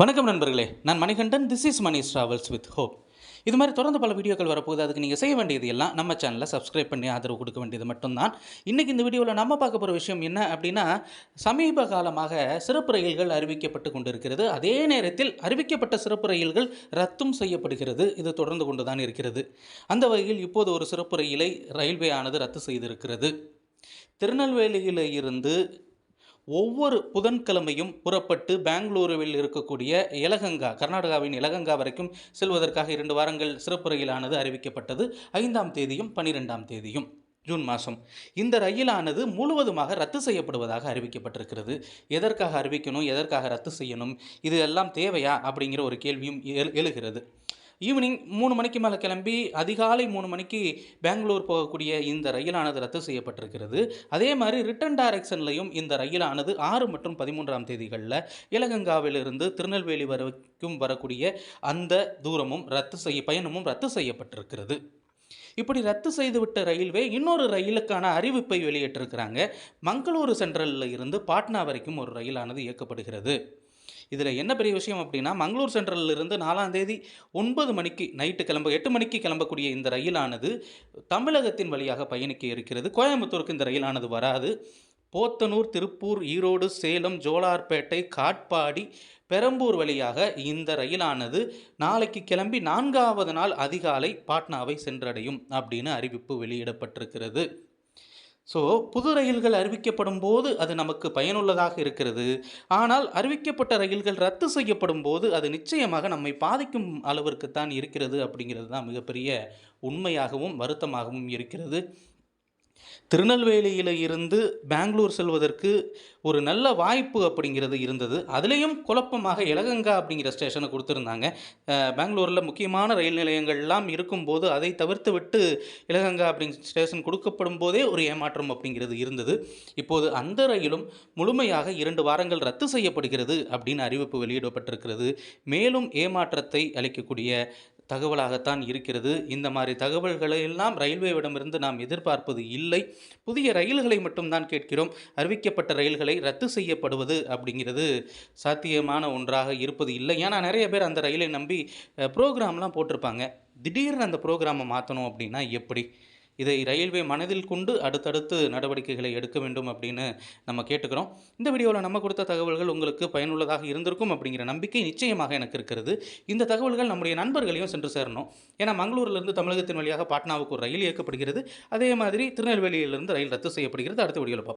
வணக்கம் நண்பர்களே நான் Manikandan. This is Mani travels with hope இது மாதிரி தொடர்ந்து பல வீடியோக்கள் வரப்போகுது. அதுக்கு நீங்கள் செய்ய வேண்டியது எல்லாம் நம்ம சேனலில் சப்ஸ்கிரைப் பண்ணி ஆதரவு கொடுக்க வேண்டியது மட்டும்தான். இன்றைக்கி இந்த வீடியோவில் நம்ம பார்க்க போகிற விஷயம் என்ன அப்படின்னா சமீப காலமாக சிறப்பு ரயில்கள் அறிவிக்கப்பட்டு கொண்டிருக்கிறது. அதே நேரத்தில் அறிவிக்கப்பட்ட சிறப்பு ரயில்கள் ரத்தும் செய்யப்படுகிறது. இது தொடர்ந்து கொண்டு தான் இருக்கிறது. அந்த வகையில் இப்போது ஒரு சிறப்பு ரயிலை ரயில்வே ஆனது ரத்து செய்திருக்கிறது. திருநெல்வேலியில் இருந்து ஒவ்வொரு புதன்கிழமையும் புறப்பட்டு பெங்களூருவில் இருக்கக்கூடிய எலகங்கா கர்நாடகாவின் எலகங்கா வரைக்கும் செல்வதற்காக இரண்டு வாரங்கள் சிறப்பு ரயிலானது அறிவிக்கப்பட்டது. ஐந்தாம் தேதியும் பன்னிரெண்டாம் தேதியும் ஜூன் மாதம் இந்த ரயிலானது முழுவதுமாக ரத்து செய்யப்படுவதாக அறிவிக்கப்பட்டிருக்கிறது. எதற்காக அறிவிக்கணும் எதற்காக ரத்து செய்யணும் இது எல்லாம் தேவையா அப்படிங்கிற ஒரு கேள்வியும் எழு எழுகிறது. ஈவினிங் மூணு மணிக்கு மேலே கிளம்பி அதிகாலை மூணு மணிக்கு பெங்களூர் போகக்கூடிய இந்த ரயிலானது ரத்து செய்யப்பட்டிருக்கிறது. அதே மாதிரி ரிட்டன் டைரக்ஷன்லையும் இந்த ரயிலானது ஆறு மற்றும் பதிமூன்றாம் தேதிகளில் இலகங்காவிலிருந்து திருநெல்வேலி வரைக்கும் வரக்கூடிய அந்த தூரமும் ரத்து செய்ய பயணமும் ரத்து செய்யப்பட்டிருக்கிறது. இப்படி ரத்து செய்துவிட்ட ரயில்வே இன்னொரு ரயிலுக்கான அறிவிப்பை வெளியிட்டிருக்கிறாங்க. மங்களூரு சென்ட்ரலில் இருந்து பாட்னா வரைக்கும் ஒரு ரயிலானது இயக்கப்படுகிறது. இதில் என்ன பெரிய விஷயம் அப்படின்னா மங்களூர் சென்ட்ரல்லிருந்து நாலாம் தேதி ஒன்பது மணிக்கு நைட்டு கிளம்ப எட்டு மணிக்கு கிளம்பக்கூடிய இந்த ரயிலானது தமிழகத்தின் வழியாக பயணிக்க இருக்கிறது. கோயம்புத்தூருக்கு இந்த ரயிலானது வராது. போத்தனூர் திருப்பூர் ஈரோடு சேலம் ஜோலார்பேட்டை காட்பாடி பெரம்பூர் வழியாக இந்த ரயிலானது நாளைக்கு கிளம்பி நான்காவது நாள் அதிகாலை பாட்னாவை சென்றடையும் அப்படின்னு அறிவிப்பு வெளியிடப்பட்டிருக்கிறது. ஸோ புது ரயில்கள் அறிவிக்கப்படும் போது அது நமக்கு பயனுள்ளதாக இருக்கிறது. ஆனால் அறிவிக்கப்பட்ட ரயில்கள் ரத்து செய்யப்படும் போது அது நிச்சயமாக நம்மை பாதிக்கும் அளவிற்குத்தான் இருக்கிறது அப்படிங்கிறது தான் மிகப்பெரிய உண்மையாகவும் வருத்தமாகவும் இருக்கிறது. திருநெல்வேலியில் இருந்து பெங்களூர் செல்வதற்கு ஒரு நல்ல வாய்ப்பு அப்படிங்கிறது இருந்தது. அதுலேயும் குழப்பமாக எலகங்கா அப்படிங்கிற ஸ்டேஷனை கொடுத்துருந்தாங்க. பெங்களூரில் முக்கியமான ரயில் நிலையங்கள்லாம் இருக்கும்போது அதை தவிர்த்து விட்டு இலகங்கா அப்படிங்கிற ஸ்டேஷன் கொடுக்கப்படும் போதே ஒரு ஏமாற்றம் அப்படிங்கிறது இருந்தது. இப்போது அந்த ரயிலும் முழுமையாக இரண்டு வாரங்கள் ரத்து செய்யப்படுகிறது அப்படின்னு அறிவிப்பு வெளியிடப்பட்டிருக்கிறது. மேலும் ஏமாற்றத்தை அளிக்கக்கூடிய தகவலாகத்தான் இருக்கிறது. இந்த மாதிரி தகவல்களை எல்லாம் ரயில்வேவிடமிருந்து நாம் எதிர்பார்ப்பது இல்லை. புதிய ரயில்களை மட்டும்தான் கேட்கிறோம். அறிவிக்கப்பட்ட ரயில்களை ரத்து செய்யப்படுவது அப்படிங்கிறது சாத்தியமான ஒன்றாக இருப்பது இல்லை. ஏன்னா நிறைய பேர் அந்த ரயிலை நம்பி ப்ரோக்ராம்லாம் போட்டிருப்பாங்க. திடீர்னு அந்த ப்ரோக்ராமை மாற்றணும் அப்படின்னா எப்படி? இதை ரயில்வே மனதில் கொண்டு அடுத்தடுத்து நடவடிக்கைகளை எடுக்க வேண்டும் அப்படின்னு நம்ம கேட்டுக்கிறோம். இந்த வீடியோவில் நம்ம கொடுத்த தகவல்கள் உங்களுக்கு பயனுள்ளதாக இருந்திருக்கும் அப்படிங்கிற நம்பிக்கை நிச்சயமாக எனக்கு இருக்கிறது. இந்த தகவல்கள் நம்முடைய நண்பர்களையும் சென்று சேரணும். ஏன்னா மங்களூரிலிருந்து தமிழகத்தின் வழியாக பாட்னாவுக்கு ஒரு ரயில் இயக்கப்படுகிறது. அதே மாதிரி திருநெல்வேலியிலிருந்து ரயில் ரத்து செய்யப்படுகிறது. அடுத்த வீடியோவில் பார்ப்போம்.